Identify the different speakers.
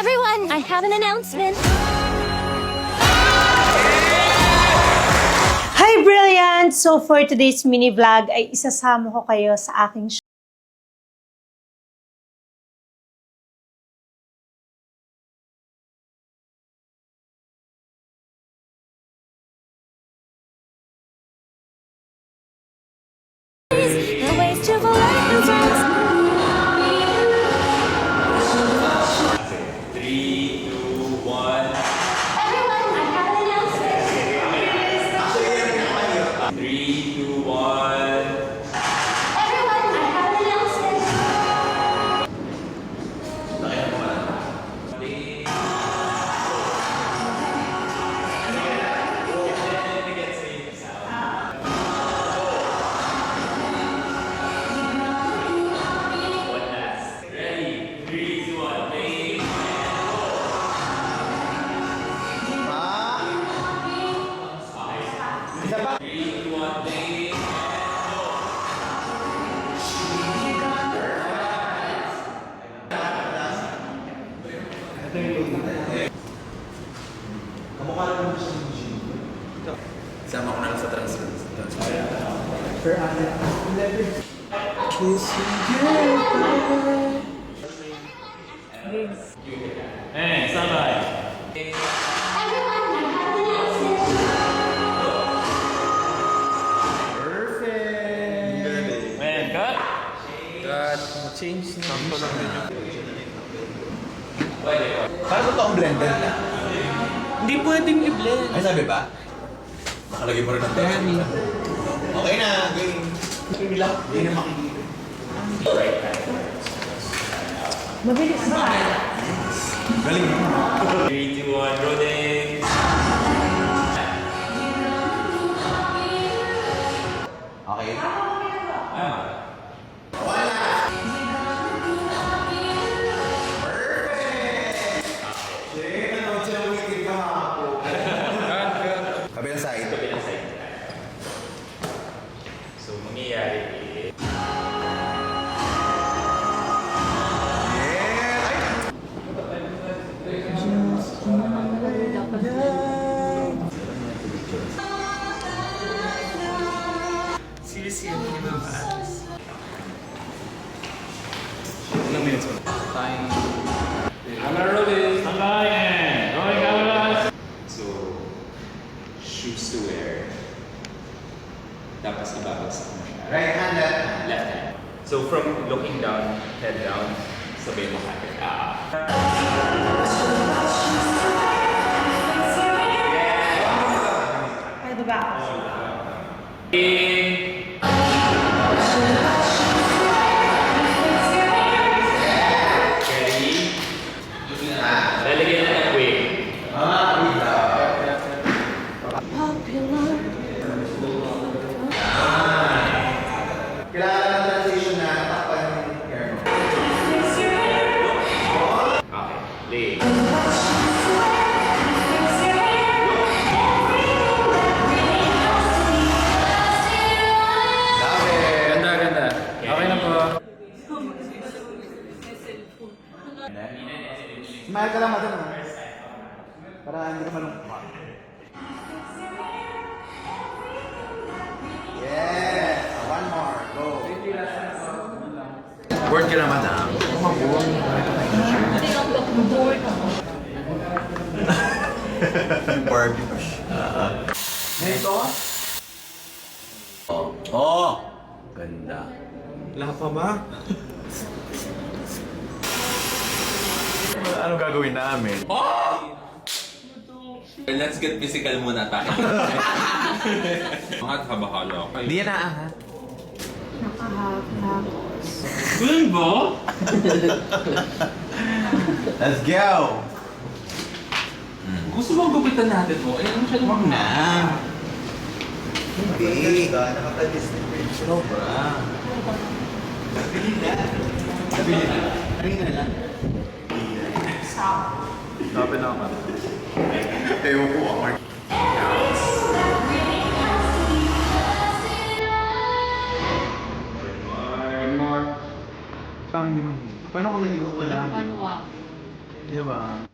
Speaker 1: Everyone, I have an announcement.
Speaker 2: Hi, Brilliant! So, for today's mini vlog ay isasama ko kayo sa aking show.
Speaker 1: The ways to life
Speaker 3: Three,
Speaker 4: Sama ko na lang sa transfer.
Speaker 3: And sabay.
Speaker 1: Everyone, I have an announcement.
Speaker 3: And cut.
Speaker 4: Para ba ang blender na?
Speaker 3: Hindi pwedeng i-blend.
Speaker 4: Ay, sabi ba? Nakalagay mo rin ng text. Okay na, game. Hindi na makikita.
Speaker 2: Mabilis ba?
Speaker 4: Galing mo.
Speaker 3: Three, two, one. Rolling.
Speaker 4: Okay. Kabilang Minutes mo?
Speaker 3: Camera rolling. Sabay and rolling cameras. So, shoes to wear. Tapos ibabagsak mo siya.
Speaker 4: Right hand, left hand.
Speaker 3: Left hand. So from looking down, head down, sabay mo. Ah.
Speaker 4: Ka lang, madam. Para hindi ka malungkot. Yes! One more. Go. Word ka na, madam. Barbie pa siya. Ito? Oh. Oh! Ganda.
Speaker 5: Wala pa ba?
Speaker 4: Ano gagawin namin?
Speaker 3: Let's get physical muna tayo. Mga kabahala.
Speaker 4: Hindi yan naahat.
Speaker 3: Ganun ba?
Speaker 4: Let's go!
Speaker 3: Gusto mo gupitan natin mo? Eh, ano siya
Speaker 4: Huwag na. Hindi. Nakaka-distinguish. Sobra. Nabili na. Nabili na. Nabili na lang.
Speaker 5: Sabi na ako.
Speaker 4: Ewan ko, Mark.
Speaker 5: Parang hindi mo. Paano ko wala?
Speaker 4: Di ba?